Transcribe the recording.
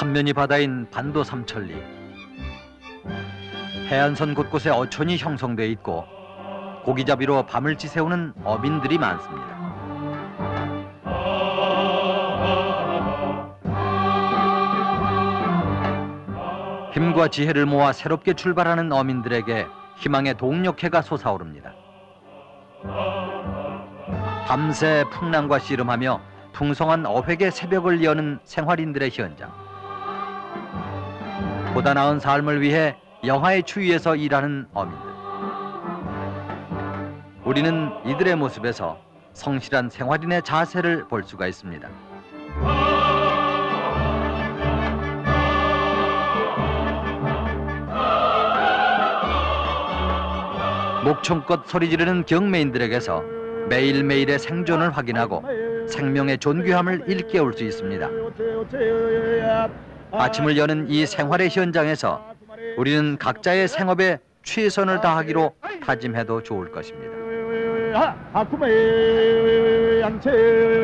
삼면이 바다인 반도 삼천리. 해안선 곳곳에 어촌이 형성돼 있고 고기잡이로 밤을 지새우는 어민들이 많습니다. 힘과 지혜를 모아 새롭게 출발하는 어민들에게 희망의 동력해가 솟아오릅니다. 밤새 풍랑과 씨름하며 풍성한 어획의 새벽을 여는 생활인들의 현장. 보다 나은 삶을 위해 영하의 추위에서 일하는 어민들. 우리는 이들의 모습에서 성실한 생활인의 자세를 볼 수가 있습니다. 목청껏 소리 지르는 경매인들에게서 매일매일의 생존을 확인하고 생명의 존귀함을 일깨울 수 있습니다. 아침을 여는 이 생활의 현장에서 우리는 각자의 생업에 최선을 다하기로 다짐해도 좋을 것입니다. 양체